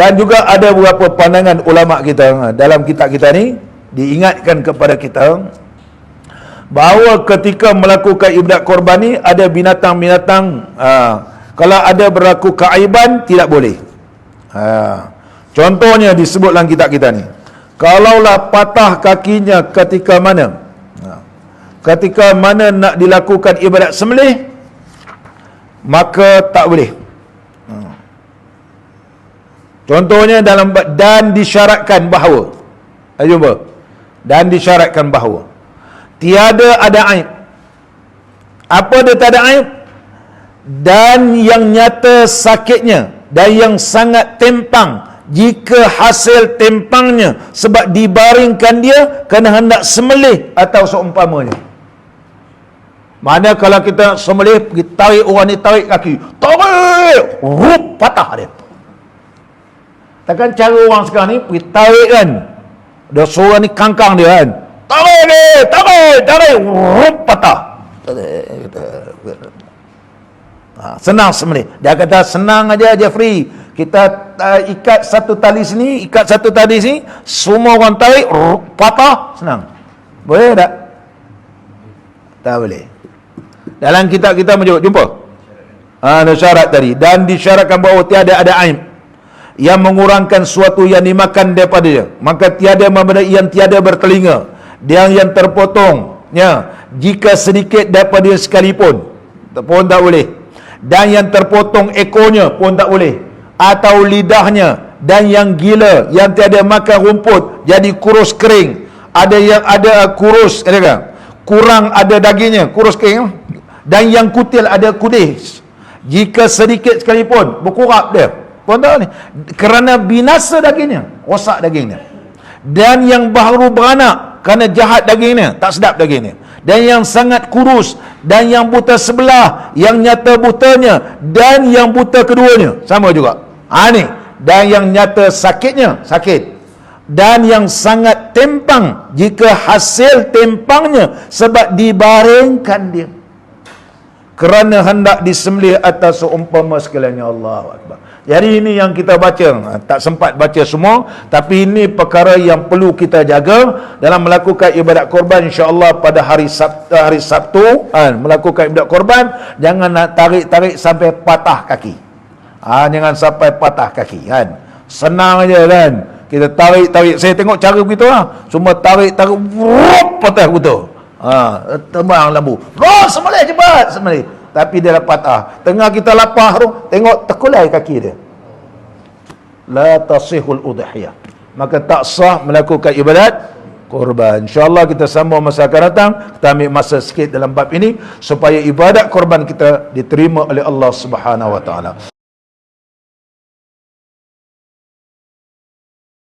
dan juga ada beberapa pandangan ulama kita ha, dalam kitab kita ni diingatkan kepada kita bahawa ketika melakukan ibadat korban ni ada binatang-binatang ha, kalau ada berlaku keaiban tidak boleh ha, contohnya disebut dalam kitab kita ni kalaulah patah kakinya ketika mana ha, ketika mana nak dilakukan ibadat sembelih maka tak boleh. Contohnya dalam dan disyaratkan bahawa. Ayo jumpa. Dan disyaratkan bahawa. Tiada ada aib. Apa dia tak ada aib? Dan yang nyata sakitnya dan yang sangat tempang jika hasil tempangnya sebab dibaringkan dia kena hendak semelih atau seumpamanya. Mana kalau kita semelih pergi tarik orang ni tarik kaki. Tarik! Rup patah dia takkan cara orang sekarang ni pergi tarik kan? Dia seorang ni kangkang dia kan? Tarik ni tarik tarik rup patah. Ha, senang semelih dia kata senang aja Jeffrey. Kita uh, ikat satu tali sini ikat satu tali sini. Semua orang tarik rup, patah. Senang. Boleh tak? Tak boleh. Dalam kitab kita menyebut jumpa? Ha, ada syarat tadi. Dan disyaratkan bahawa tiada ada aib yang mengurangkan suatu yang dimakan daripada dia. Maka tiada memberi yang tiada bertelinga. Dia yang terpotong ya. Jika sedikit daripada dia sekalipun. Pun tak boleh. Dan yang terpotong ekornya pun tak boleh. Atau lidahnya. Dan yang gila yang tiada makan rumput jadi kurus kering. Ada yang ada kurus ada kurang ada dagingnya kurus kering dan yang kutil ada kudis. Jika sedikit sekalipun berkurap dia tahu ni kerana binasa dagingnya rosak dagingnya. Dan yang baru beranak kerana jahat dagingnya tak sedap dagingnya. Dan yang sangat kurus dan yang buta sebelah yang nyata butanya dan yang buta keduanya. Sama juga. Ha ni. Dan yang nyata sakitnya sakit. Dan yang sangat tempang jika hasil tempangnya sebab dibaringkan dia kerana hendak disembelih atas seumpama sekaliannya Allah Akbar. Jadi ini yang kita baca. Ha, tak sempat baca semua. Tapi ini perkara yang perlu kita jaga dalam melakukan ibadat korban insyaAllah pada hari Sabtu, hari Sabtu ha, melakukan ibadat korban. Jangan nak tarik-tarik sampai patah kaki. Ha, jangan sampai patah kaki. Kan? Senang aja kan. Kita tarik-tarik. Saya tengok cara begitu lah. Semua tarik-tarik. Patah betul. Ha, tembang lambu. Roh sembelih cepat sembelih. Tapi dia dah patah. Tengah kita lapar tu, tengok terkulai kaki dia. La tasihul udhiyah. Maka tak sah melakukan ibadat korban. InsyaAllah kita sambung masa akan datang. Kita ambil masa sikit dalam bab ini. Supaya ibadat korban kita diterima oleh Allah subhanahu wa ta'ala.